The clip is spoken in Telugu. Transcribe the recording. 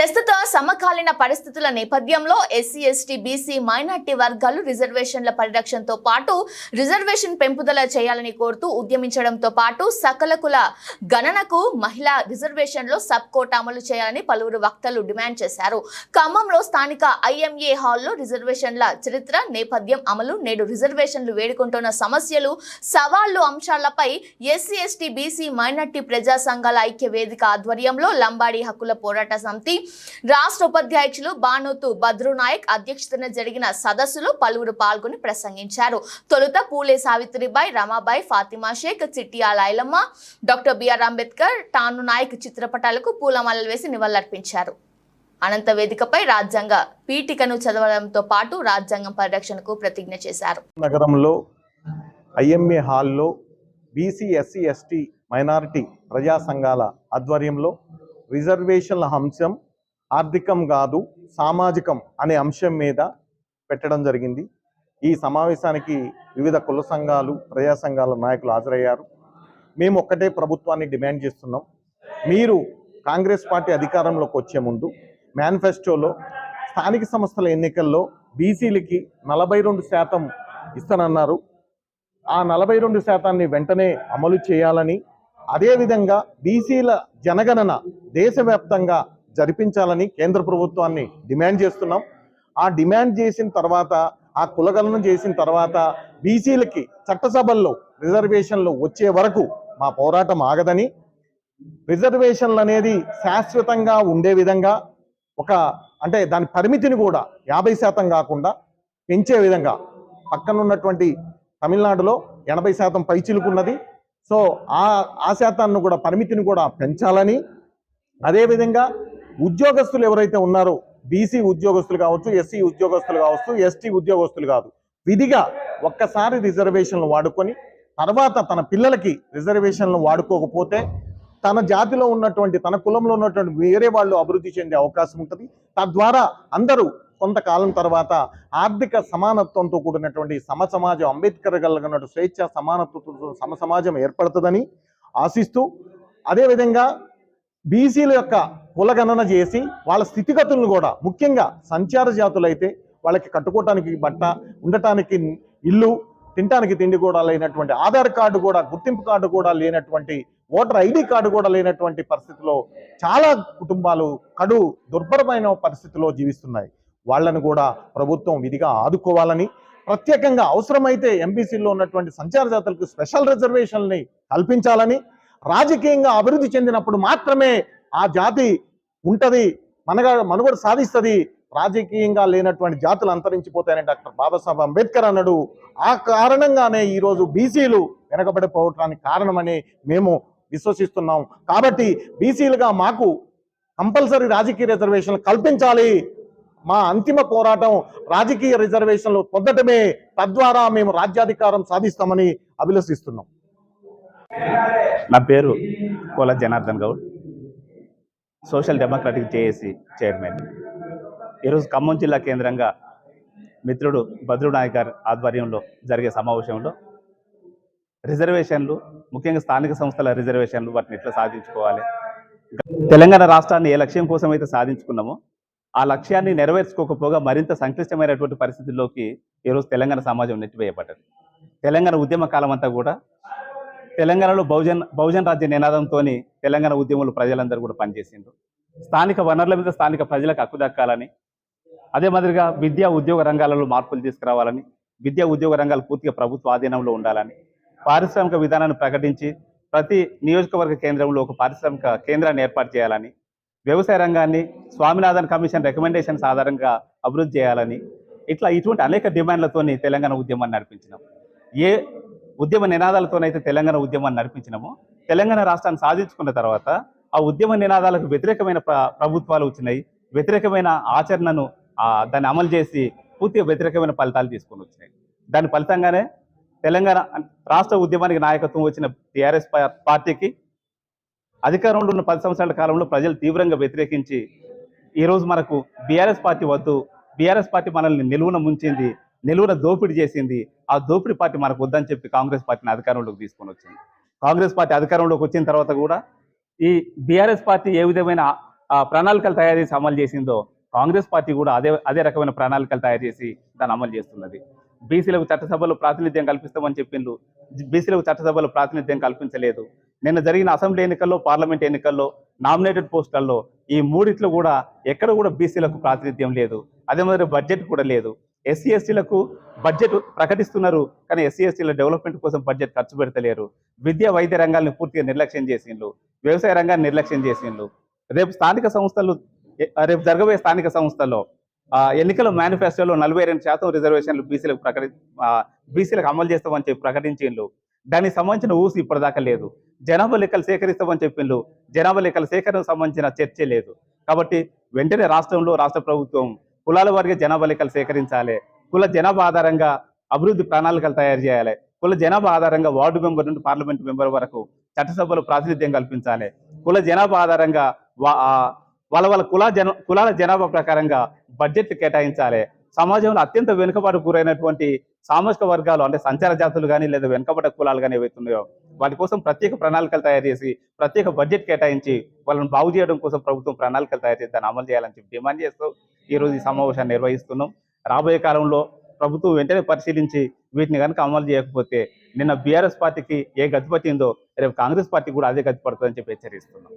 ప్రస్తుత సమకాలీన పరిస్థితుల నేపథ్యంలో ఎస్సీ ఎస్టీ బీసీ మైనార్టీ వర్గాలు రిజర్వేషన్ల పరిరక్షణతో పాటు రిజర్వేషన్ పెంపుదల చేయాలని కోరుతూ ఉద్యమించడంతో పాటు సకల కుల గణనకు మహిళా రిజర్వేషన్లో సబ్ కోటా అమలు చేయాలని పలువురు వక్తలు డిమాండ్ చేశారు. ఖమ్మంలో స్థానిక ఐఎంఏ హాల్లో రిజర్వేషన్ల చరిత్ర నేపథ్యం అమలు నేడు రిజర్వేషన్లు వేడుకుంటున్న సమస్యలు సవాళ్ళు అంశాలపై ఎస్సీ ఎస్టీ బీసీ మైనార్టీ ప్రజా సంఘాల ఐక్య వేదిక ఆధ్వర్యంలో లంబాడి హక్కుల పోరాట సమితి రాష్ట్ర ఉపాధ్యాయులు బానోతు బద్రునాయక్ అధ్యక్షతన జరిగిన సదస్సులో పలువురు పాల్గొని ప్రసంగించారు. తొలుత పూలే సావిత్రిబాయి రమాబాయి ఫాతిమా షేక్ చిట్టియా లైలమ్మ డాక్టర్ బిఆర్ అంబేద్కర్ టాను నాయక్ చిత్రపటాలకు పూలమాలలు వేసి నివాళులర్పించారు. అనంత వేదికపై రాజ్యాంగ పీఠికను చదవడంతో పాటు రాజ్యాంగం పరిరక్షణకు ప్రతిజ్ఞ చేశారు. నగరంలో ఐఎంఏ హాల్లో బీసీ ఎస్సీ ఎస్టీ మైనారిటీ ప్రజా సంఘాల ఆధ్వర్యంలో రిజర్వేషన్ల అంశం ఆర్థికం కాదు సామాజికం అనే అంశం మీద పెట్టడం జరిగింది. ఈ సమావేశానికి వివిధ కుల సంఘాలు ప్రజా సంఘాల నాయకులు హాజరయ్యారు. మేము ఒక్కటే ప్రభుత్వాన్ని డిమాండ్ చేస్తున్నాం. మీరు కాంగ్రెస్ పార్టీ అధికారంలోకి వచ్చే ముందు మేనిఫెస్టోలో స్థానిక సంస్థల ఎన్నికల్లో బీసీలకి నలభై రెండు శాతం ఇస్తానన్నారు. ఆ నలభై రెండు శాతాన్ని వెంటనే అమలు చేయాలని అదేవిధంగా బీసీల జనగణన దేశవ్యాప్తంగా జరిపించాలని కేంద్ర ప్రభుత్వాన్ని డిమాండ్ చేస్తున్నాం. ఆ డిమాండ్ చేసిన తర్వాత ఆ కులగణన చేసిన తర్వాత బీసీలకి చట్టసభల్లో రిజర్వేషన్లు వచ్చే వరకు మా పోరాటం ఆగదని రిజర్వేషన్లు అనేది శాశ్వతంగా ఉండే విధంగా ఒక అంటే దాని పరిమితిని కూడా యాభై శాతం కాకుండా పెంచే విధంగా పక్కన ఉన్నటువంటి తమిళనాడులో ఎనభై శాతం పైచిలుకున్నది. సో ఆ ఆ శాతాన్ని కూడా పరిమితిని కూడా పెంచాలని అదేవిధంగా ఉద్యోగస్తులు ఎవరైతే ఉన్నారో బీసీ ఉద్యోగస్తులు కావచ్చు ఎస్సీ ఉద్యోగస్తులు కావచ్చు ఎస్టీ ఉద్యోగస్తులు కాదు విధిగా ఒక్కసారి రిజర్వేషన్లు వాడుకొని తర్వాత తన పిల్లలకి రిజర్వేషన్లు వాడుకోకపోతే తన జాతిలో ఉన్నటువంటి తన కులంలో ఉన్నటువంటి వేరే వాళ్ళు అభివృద్ధి చెందే అవకాశం ఉంటుంది. తద్వారా అందరూ కొంతకాలం తర్వాత ఆర్థిక సమానత్వంతో కూడినటువంటి సమ సమాజం అంబేద్కర్ కలిగినటువంటి స్వేచ్ఛ సమానత్వంతో సమ సమాజం ఏర్పడుతుందని ఆశిస్తూ అదేవిధంగా బీసీల యొక్క కులగణన చేసి వాళ్ళ స్థితిగతులను కూడా ముఖ్యంగా సంచార జాతులైతే వాళ్ళకి కట్టుకోవటానికి బట్ట ఉండటానికి ఇల్లు తినటానికి తిండి కూడా లేనటువంటి ఆధార్ కార్డు కూడా గుర్తింపు కార్డు కూడా లేనటువంటి ఓటర్ ఐడి కార్డు కూడా లేనటువంటి పరిస్థితిలో చాలా కుటుంబాలు కడు దుర్భరమైన పరిస్థితిలో జీవిస్తున్నాయి. వాళ్ళను కూడా ప్రభుత్వం విధిగా ఆదుకోవాలని ప్రత్యేకంగా అవసరమైతే ఎంబీసీలో ఉన్నటువంటి సంచార జాతులకు స్పెషల్ రిజర్వేషన్ని కల్పించాలని రాజకీయంగా అభివృద్ధి చెందినప్పుడు మాత్రమే ఆ జాతి ఉంటది మనగా మనుగడ సాధిస్తుంది. రాజకీయంగా లేనటువంటి జాతులు అంతరించిపోతాయని డాక్టర్ బాబాసాహెబ్ అంబేద్కర్ అన్నాడు. ఆ కారణంగానే ఈరోజు బీసీలు వెనకబడిపోవటానికి కారణమని మేము విశ్వసిస్తున్నాం. కాబట్టి బీసీలుగా మాకు కంపల్సరీ రాజకీయ రిజర్వేషన్లు కల్పించాలి. మా అంతిమ పోరాటం రాజకీయ రిజర్వేషన్లు పొందటమే. తద్వారా మేము రాజ్యాధికారం సాధిస్తామని అభిలషిస్తున్నాం. నా పేరు Kola Janardhan Goud. Social democratic JAC chairman. ఈరోజు ఖమ్మం జిల్లా కేంద్రంగా మిత్రుడు భద్రు నాయక్ గారి ఆధ్వర్యంలో జరిగే సమావేశంలో రిజర్వేషన్లు ముఖ్యంగా స్థానిక సంస్థల రిజర్వేషన్లు వాటిని ఎట్లా సాధించుకోవాలి? తెలంగాణ రాష్ట్రాన్ని ఏ లక్ష్యం కోసం అయితే సాధించుకున్నామో ఆ లక్ష్యాన్ని నెరవేర్చుకోకపోగా మరింత సంక్లిష్టమైనటువంటి పరిస్థితుల్లోకి ఈరోజు తెలంగాణ సమాజం నెట్టివేయబడ్డది. తెలంగాణ ఉద్యమ కాలం అంతా కూడా తెలంగాణలో బహుజన్ బహుజన్ రాజ్య నినాదంతో తెలంగాణ ఉద్యమంలో ప్రజలందరూ కూడా పనిచేసిండ్రు. స్థానిక వనరుల మీద స్థానిక ప్రజలకు హక్కు దక్కాలని అదే మాదిరిగా విద్యా ఉద్యోగ రంగాలలో మార్పులు తీసుకురావాలని విద్యా ఉద్యోగ రంగాలు పూర్తిగా ప్రభుత్వ ఆధీనంలో ఉండాలని పారిశ్రామిక విధానాన్ని ప్రకటించి ప్రతి నియోజకవర్గ కేంద్రంలో ఒక పారిశ్రామిక కేంద్రాన్ని ఏర్పాటు చేయాలని వ్యవసాయ రంగాన్ని స్వామినాథన్ కమిషన్ రికమెండేషన్స్ ఆధారంగా అభివృద్ధి చేయాలని ఇట్లా ఇటువంటి అనేక డిమాండ్లతోని తెలంగాణ ఉద్యమాన్ని నడిపించినాం. ఏ ఉద్యమ నినాదాలతోనైతే తెలంగాణ ఉద్యమాన్ని నడిపించినామో. తెలంగాణ రాష్ట్రాన్ని సాధించుకున్న తర్వాత ఆ ఉద్యమ నినాదాలకు వ్యతిరేకమైన ప్ర- ప్రభుత్వాలు వచ్చినాయి. వ్యతిరేకమైన ఆచరణను దాన్ని అమలు చేసి పూర్తిగా వ్యతిరేకమైన ఫలితాలు తీసుకొని వచ్చినాయి. దాని ఫలితంగానే తెలంగాణ రాష్ట్ర ఉద్యమానికి నాయకత్వం వచ్చిన టీఆర్ఎస్ పార్టీకి అధికారంలో ఉన్న పది సంవత్సరాల కాలంలో ప్రజలు తీవ్రంగా వ్యతిరేకించి ఈరోజు మనకు బీఆర్ఎస్ పార్టీ వద్దు. బీఆర్ఎస్ పార్టీ మనల్ని నిలువున ముంచింది నిలువున దోపిడీ చేసింది. ఆ దోపిడీ పార్టీ మనకు వద్దని చెప్పి కాంగ్రెస్ పార్టీని అధికారంలోకి తీసుకొని వచ్చింది. కాంగ్రెస్ పార్టీ అధికారంలోకి వచ్చిన తర్వాత కూడా ఈ బీఆర్ఎస్ పార్టీ ఏ విధమైన ఆ, ప్రణాళికలు తయారు చేసి అమలు చేసిందో కాంగ్రెస్ పార్టీ కూడా అదే అదే రకమైన ప్రణాళికలు తయారు చేసి దాన్ని అమలు చేస్తున్నది. బీసీలకు చట్టసభలో ప్రాతినిధ్యం కల్పిస్తామని చెప్పిండ్రు. బీసీలకు చట్టసభలో ప్రాతినిధ్యం కల్పించలేదు. నిన్న జరిగిన అసెంబ్లీ ఎన్నికల్లో పార్లమెంట్ ఎన్నికల్లో నామినేటెడ్ పోస్టులలో ఈ మూడిట్లో కూడా ఎక్కడ కూడా బీసీలకు ప్రాతినిధ్యం లేదు. అదే మాదిరి బడ్జెట్ కూడా లేదు. ఎస్సీ ఎస్టీలకు బడ్జెట్ ప్రకటిస్తున్నారు. కానీ ఎస్సీ ఎస్టీల డెవలప్మెంట్ కోసం బడ్జెట్ ఖర్చు పెడతలేరు. విద్యా వైద్య రంగాలను పూర్తిగా నిర్లక్ష్యం చేసిండ్రు వ్యవసాయ రంగాన్ని నిర్లక్ష్యం చేసిండ్రు రేపు స్థానిక సంస్థలు రేపు జరగబోయే స్థానిక సంస్థల్లో ఎన్నికల మేనిఫెస్టోలో నలభై రెండు శాతం రిజర్వేషన్లు బీసీలకు ప్రకటి బీసీలకు అమలు చేస్తామని చెప్పి ప్రకటించిండ్రు దానికి సంబంధించిన ఊసి ఇప్పటిదాకా లేదు. జనాభా లెక్కలు సేకరిస్తామని చెప్పిండ్రు జనాభా లెక్కల సేకరణకు సంబంధించిన చర్చ లేదు. కాబట్టి వెంటనే రాష్ట్రంలో రాష్ట్ర ప్రభుత్వం కులాల వారిగా జనాభా లెక్కలు సేకరించాలి. కుల జనాభా ఆధారంగా అభివృద్ధి ప్రణాళికలు తయారు చేయాలి. కుల జనాభా ఆధారంగా వార్డు మెంబర్ నుండి పార్లమెంట్ మెంబర్ వరకు చట్టసభలో ప్రాతినిధ్యం కల్పించాలి. కుల జనాభా ఆధారంగా వాళ్ళ వాళ్ళ కుల జన కులాల జనాభా ప్రకారంగా బడ్జెట్ కేటాయించాలి. సమాజంలో అత్యంత వెనుకబాటు గురైనటువంటి సామాజిక వర్గాలు అంటే సంచార జాతులు కానీ లేదా వెనుకబడ్డ కులాలు కానీ ఏవైతున్నాయో వాటి కోసం ప్రత్యేక ప్రణాళికలు తయారు చేసి ప్రత్యేక బడ్జెట్ కేటాయించి వాళ్ళని బాగు చేయడం కోసం ప్రభుత్వం ప్రణాళికలు తయారు చేసి దాన్ని అమలు చేయాలని చెప్పి డిమాండ్ చేస్తూ ఈ రోజు ఈ సమావేశాన్ని నిర్వహిస్తున్నాం. రాబోయే కాలంలో ప్రభుత్వం వెంటనే పరిశీలించి వీటిని కనుక అమలు చేయకపోతే నిన్న బీఆర్ఎస్ పార్టీకి ఏ గతి పట్టిందో రేపు కాంగ్రెస్ పార్టీ కూడా అదే గతి పడుతుందని చెప్పి హెచ్చరిస్తున్నాం.